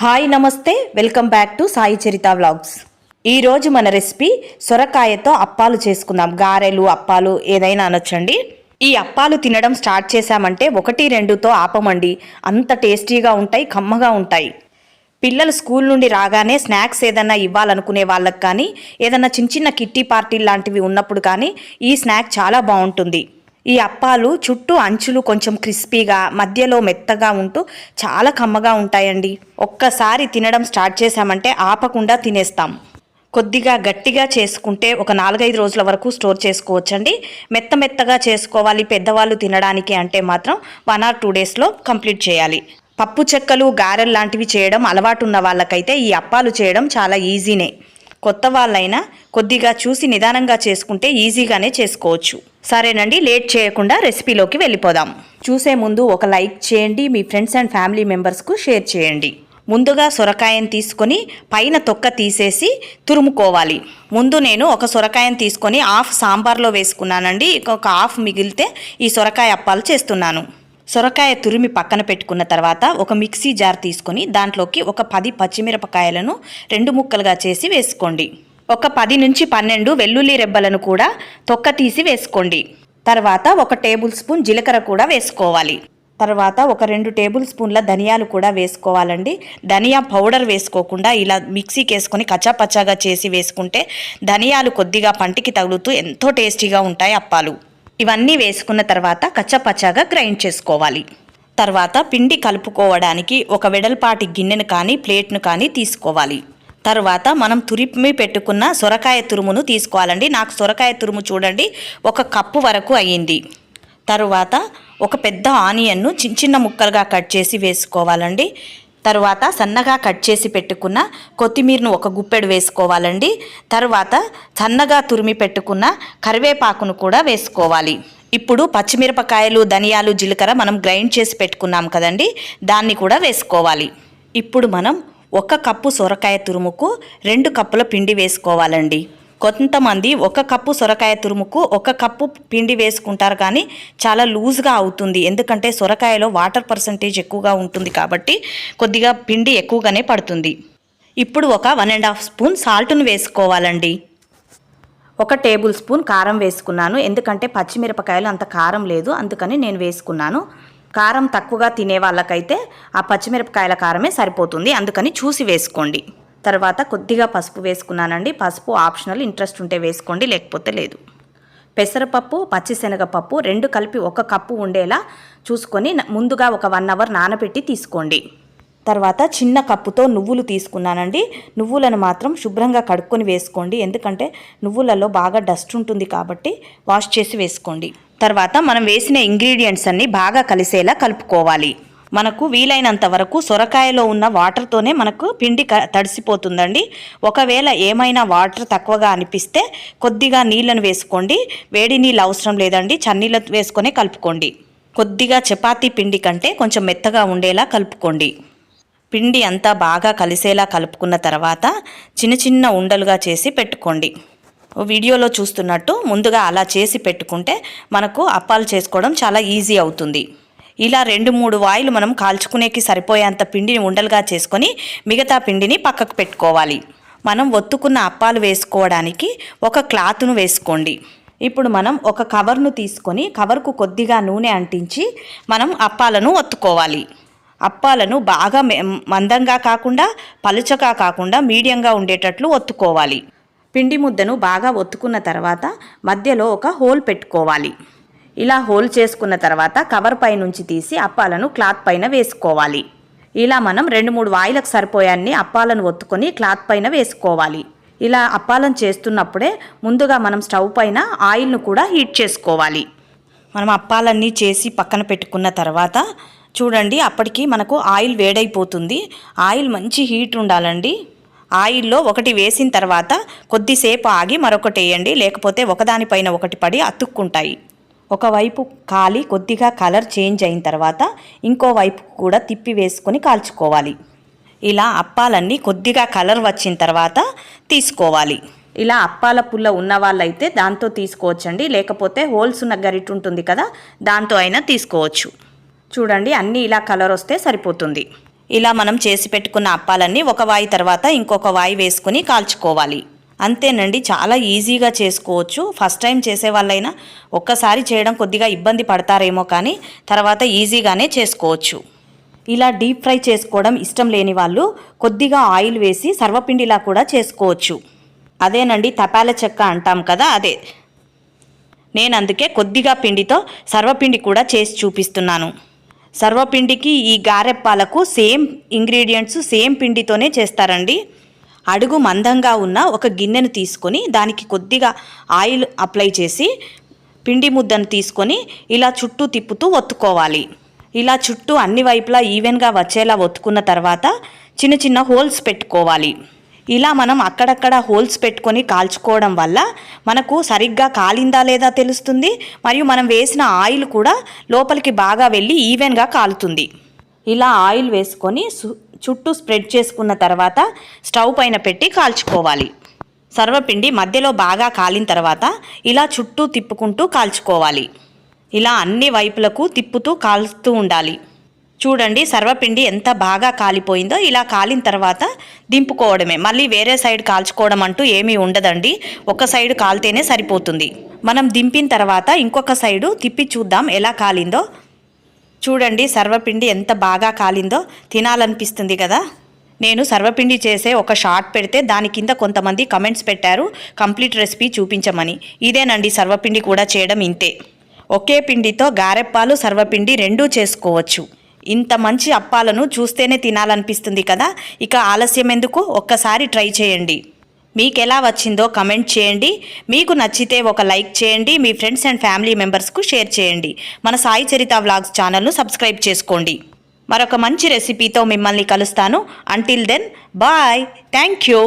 Hi నమస్తే. Welcome back to Sai Charitha vlogs. ఈరోజు మన రెసిపీ సొరకాయతో అప్పాలు చేసుకుందాం. గారెలు అప్పాలు ఏదైనా అనొచ్చండి. ఈ అప్పాలు తినడం స్టార్ట్ చేశామంటే ఒకటి రెండుతో ఆపమండి. అంత టేస్టీగా ఉంటాయి కమ్మగా ఉంటాయి. పిల్లలు స్కూల్ నుండి రాగానే స్నాక్స్ ఏదన్నా ఇవ్వాలనుకునే వాళ్ళకి కానీ ఏదన్నా చిన్న చిన్న కిట్టి పార్టీ లాంటివి ఉన్నప్పుడు కానీ ఈ స్నాక్ చాలా బాగుంటుంది. ఈ అప్పాలు చుట్టూ అంచులు కొంచెం క్రిస్పీగా మధ్యలో మెత్తగా ఉంటూ చాలా కమ్మగా ఉంటాయండి. ఒక్కసారి తినడం స్టార్ట్ చేశామంటే ఆపకుండా తినేస్తాం. కొద్దిగా గట్టిగా చేసుకుంటే ఒక నాలుగైదు రోజుల వరకు స్టోర్ చేసుకోవచ్చండి. మెత్త మెత్తగా చేసుకోవాలి పెద్దవాళ్ళు తినడానికి అంటే మాత్రం వన్ ఆర్ టూ డేస్లో కంప్లీట్ చేయాలి. పప్పు చెక్కలు గారెలు లాంటివి చేయడం అలవాటు ఉన్న వాళ్ళకైతే ఈ అప్పాలు చేయడం చాలా ఈజీనే. కొత్త వాళ్ళైనా కొద్దిగా చూసి నిదానంగా చేసుకుంటే ఈజీగానే చేసుకోవచ్చు. సరేనండి లేట్ చేయకుండా రెసిపీలోకి వెళ్ళిపోదాం. చూసే ముందు ఒక లైక్ చేయండి మీ ఫ్రెండ్స్ అండ్ ఫ్యామిలీ మెంబర్స్కు షేర్ చేయండి. ముందుగా సొరకాయను తీసుకొని పైన తొక్క తీసేసి తురుముకోవాలి. ముందు నేను ఒక సొరకాయను తీసుకొని హాఫ్ సాంబార్లో వేసుకున్నానండి. ఒక హాఫ్ మిగిలితే ఈ సొరకాయ అప్పాలు చేస్తున్నాను. సొరకాయ తురిమి పక్కన పెట్టుకున్న తర్వాత ఒక మిక్సీ జార్ తీసుకొని దాంట్లోకి ఒక పది పచ్చిమిరపకాయలను రెండు ముక్కలుగా చేసి వేసుకోండి. ఒక పది నుంచి పన్నెండు వెల్లుల్లి రెబ్బలను కూడా తొక్క తీసి వేసుకోండి. తర్వాత ఒక టేబుల్ స్పూన్ జీలకర్ర కూడా వేసుకోవాలి. తర్వాత ఒక రెండు టేబుల్ స్పూన్ల ధనియాలు కూడా వేసుకోవాలండి. ధనియా పౌడర్ వేసుకోకుండా ఇలా మిక్సీకి వేసుకొని కచ్చాపచ్చాగా చేసి వేసుకుంటే ధనియాలు కొద్దిగా పంటికి తగులుతూ ఎంతో టేస్టీగా ఉంటాయి అప్పాలు. ఇవన్నీ వేసుకున్న తర్వాత కచ్చాపచ్చాగా గ్రైండ్ చేసుకోవాలి. తర్వాత పిండి కలుపుకోవడానికి ఒక వెడల్పాటి గిన్నెను కానీ ప్లేట్ను కానీ తీసుకోవాలి. తర్వాత మనం తురిమి పెట్టుకున్న సొరకాయ తురుమును తీసుకోవాలండి. నాకు సొరకాయ తురుము చూడండి. ఒక కప్పు వరకు అయ్యింది. తరువాత ఒక పెద్ద ఆనియన్ను చిన్న చిన్న ముక్కలుగా కట్ చేసి వేసుకోవాలండి. తరువాత సన్నగా కట్ చేసి పెట్టుకున్న కొత్తిమీరను ఒక గుప్పెడు వేసుకోవాలండి. తరువాత సన్నగా తురిమి పెట్టుకున్న కరివేపాకును కూడా వేసుకోవాలి. ఇప్పుడు పచ్చిమిరపకాయలు ధనియాలు జీలకర్ర మనం గ్రైండ్ చేసి పెట్టుకున్నాం కదండి. దాన్ని కూడా వేసుకోవాలి. ఇప్పుడు మనం ఒక కప్పు సొరకాయ తురుముకు రెండు కప్పుల పిండి వేసుకోవాలండి. కొంతమంది ఒక కప్పు సొరకాయ తురుముకు ఒక కప్పు పిండి వేసుకుంటారు కానీ చాలా లూజ్గా అవుతుంది. ఎందుకంటే సొరకాయలో వాటర్ పర్సంటేజ్ ఎక్కువగా ఉంటుంది కాబట్టి కొద్దిగా పిండి ఎక్కువగానే పడుతుంది. ఇప్పుడు ఒక వన్ అండ్ హాఫ్ స్పూన్ సాల్ట్ను వేసుకోవాలండి. ఒక టేబుల్ స్పూన్ కారం వేసుకున్నాను. ఎందుకంటే పచ్చిమిరపకాయలు అంత కారం లేదు. అందుకని నేను వేసుకున్నాను. కారం తక్కువగా తినే వాళ్ళకైతే ఆ పచ్చిమిరపకాయల కారమే సరిపోతుంది. అందుకని చూసి వేసుకోండి. తర్వాత కొద్దిగా పసుపు వేసుకున్నానండి. పసుపు ఆప్షనల్ ఇంట్రెస్ట్ ఉంటే వేసుకోండి లేకపోతే లేదు. పెసరపప్పు పచ్చిశనగపప్పు రెండు కలిపి ఒక కప్పు ఉండేలా చూసుకొని ముందుగా ఒక వన్ అవర్ నానబెట్టి తీసుకోండి. తర్వాత చిన్న కప్పుతో నువ్వులు తీసుకున్నానండి. నువ్వులను మాత్రం శుభ్రంగా కడుక్కొని వేసుకోండి. ఎందుకంటే నువ్వులలో బాగా డస్ట్ ఉంటుంది కాబట్టి వాష్ చేసి వేసుకోండి. తర్వాత మనం వేసిన ఇంగ్రీడియంట్స్ అన్ని బాగా కలిసేలా కలుపుకోవాలి. మనకు వీలైనంత వరకు సొరకాయలో ఉన్న వాటర్తోనే మనకు పిండి క తడిసిపోతుందండి. ఒకవేళ ఏమైనా వాటర్ తక్కువగా అనిపిస్తే కొద్దిగా నీళ్ళను వేసుకోండి. వేడి నీళ్ళు అవసరం లేదండి. చన్నీళ్ళు వేసుకొని కలుపుకోండి. కొద్దిగా చపాతీ పిండి కంటే కొంచెం మెత్తగా ఉండేలా కలుపుకోండి. పిండి అంతా బాగా కలిసేలా కలుపుకున్న తర్వాత చిన్న చిన్న ఉండలుగా చేసి పెట్టుకోండి. వీడియోలో చూస్తున్నట్టు ముందుగా అలా చేసి పెట్టుకుంటే మనకు అప్పాలు చేసుకోవడం చాలా ఈజీ అవుతుంది. ఇలా రెండు మూడు వాయిలు మనం కాల్చుకునేకి సరిపోయేంత పిండిని ఉండలుగా చేసుకొని మిగతా పిండిని పక్కకు పెట్టుకోవాలి. మనం ఒత్తుకున్న అప్పాలు వేసుకోవడానికి ఒక క్లాత్ను వేసుకోండి. ఇప్పుడు మనం ఒక కవర్ను తీసుకొని కవర్కు కొద్దిగా నూనె అంటించి మనం అప్పాలను ఒత్తుకోవాలి. అప్పాలను బాగా మె- మందంగా కాకుండా పలుచగా కాకుండా మీడియంగా ఉండేటట్లు ఒత్తుకోవాలి. పిండి ముద్దను బాగా ఒత్తుకున్న తర్వాత మధ్యలో ఒక హోల్ పెట్టుకోవాలి. ఇలా హోల్ చేసుకున్న తర్వాత కవర్ పై నుంచి తీసి అప్పాలను క్లాత్ పైన వేసుకోవాలి. ఇలా మనం రెండు మూడు వాయిలకు సరిపోయాన్ని అప్పాలను ఒత్తుకొని క్లాత్ పైన వేసుకోవాలి. ఇలా అప్పాలను చేస్తున్నప్పుడే ముందుగా మనం స్టవ్ పైన ఆయిల్ను కూడా హీట్ చేసుకోవాలి. మనం అప్పాలన్నీ చేసి పక్కన పెట్టుకున్న తర్వాత చూడండి అప్పటికి మనకు ఆయిల్ వేడైపోతుంది. ఆయిల్ మంచి హీట్ ఉండాలండి. ఆయిల్లో ఒకటి వేసిన తర్వాత కొద్దిసేపు ఆగి మరొకటి వేయండి లేకపోతే ఒకదానిపైన ఒకటి పడి అతుక్కుంటాయి. ఒకవైపు కాలి కొద్దిగా కలర్ చేంజ్ అయిన తర్వాత ఇంకోవైపు కూడా తిప్పి వేసుకొని కాల్చుకోవాలి. ఇలా అప్పాలన్నీ కొద్దిగా కలర్ వచ్చిన తర్వాత తీసుకోవాలి. ఇలా అప్పాల పుల్ల ఉన్న వాళ్ళైతే దాంతో తీసుకోవచ్చండి లేకపోతే హోల్స్ ఉన్న గరిట ఉంటుంది కదా దాంతో అయినా తీసుకోవచ్చు. చూడండి అన్నీ ఇలా కలర్ వస్తే సరిపోతుంది. ఇలా మనం చేసి పెట్టుకున్న అప్పాలన్నీ ఒక వాయి తర్వాత ఇంకొక వాయి వేసుకుని కాల్చుకోవాలి. అంతేనండి చాలా ఈజీగా చేసుకోవచ్చు. ఫస్ట్ టైం చేసే వాళ్ళైనా ఒక్కసారి చేయడం కొద్దిగా ఇబ్బంది పడతారేమో కానీ తర్వాత ఈజీగానే చేసుకోవచ్చు. ఇలా డీప్ ఫ్రై చేసుకోవడం ఇష్టం లేని వాళ్ళు కొద్దిగా ఆయిల్ వేసి సర్వపిండిలా కూడా చేసుకోవచ్చు. అదేనండి తపాల చెక్క అంటాం కదా అదే. నేను అందుకే కొద్దిగా పిండితో సర్వపిండి కూడా చేసి చూపిస్తున్నాను. సర్వపిండికి ఈ గారెప్పాలకు సేమ్ ఇంగ్రీడియంట్స్ సేమ్ పిండితోనే చేస్తారండి. అడుగు మందంగా ఉన్న ఒక గిన్నెను తీసుకొని దానికి కొద్దిగా ఆయిల్ అప్లై చేసి పిండి ముద్దను తీసుకొని ఇలా చుట్టూ తిప్పుతూ ఒత్తుకోవాలి. ఇలా చుట్టూ అన్ని వైపులా ఈవెన్గా వచ్చేలా ఒత్తుకున్న తర్వాత చిన్న చిన్న హోల్స్ పెట్టుకోవాలి. ఇలా మనం అక్కడక్కడ హోల్స్ పెట్టుకొని కాల్చుకోవడం వల్ల మనకు సరిగ్గా కాలిందా లేదా తెలుస్తుంది. మరియు మనం వేసిన ఆయిల్ కూడా లోపలికి బాగా వెళ్ళి ఈవెన్గా కాలుతుంది. ఇలా ఆయిల్ వేసుకొని చుట్టూ స్ప్రెడ్ చేసుకున్న తర్వాత స్టవ్ పైన పెట్టి కాల్చుకోవాలి. సర్వపిండి మధ్యలో బాగా కాలిన తర్వాత ఇలా చుట్టూ తిప్పుకుంటూ కాల్చుకోవాలి. ఇలా అన్ని వైపులకు తిప్పుతూ కాలుస్తూ ఉండాలి. చూడండి సర్వపిండి ఎంత బాగా కాలిపోయిందో ఇలా కాలిన తర్వాత దింపుకోవడమే. మళ్ళీ వేరే సైడ్ కాల్చుకోవడం అంటూ ఏమీ ఉండదండి. ఒక సైడ్ కాలితేనే సరిపోతుంది. మనం దింపిన తర్వాత ఇంకొక సైడు తిప్పి చూద్దాం ఎలా కాలిందో. చూడండి సర్వపిండి ఎంత బాగా కాలిందో. తినాలనిపిస్తుంది కదా? నేను సర్వపిండి చేసే ఒక షార్ట్ పెడితే దాని కింద కొంతమంది కమెంట్స్ పెట్టారు కంప్లీట్ రెసిపీ చూపించమని. ఇదేనండి సర్వపిండి కూడా చేయడం ఇంతే. ఒకే పిండితో గారెప్పాలు సర్వపిండి రెండూ చేసుకోవచ్చు. ఇంత మంచి అప్పాలను చూస్తేనే తినాలనిపిస్తుంది కదా? ఇక ఆలస్యం ఎందుకు? ఒక్కసారి ట్రై చేయండి. మీకు ఎలా వచ్చిందో కమెంట్ చేయండి. మీకు నచ్చితే ఒక లైక్ చేయండి. మీ ఫ్రెండ్స్ అండ్ ఫ్యామిలీ మెంబర్స్కు షేర్ చేయండి. మన సాయి చరిత వ్లాగ్స్ ఛానల్ను సబ్స్క్రైబ్ చేసుకోండి. మరొక మంచి రెసిపీతో మిమ్మల్ని కలుస్తాను. Until then bye thank you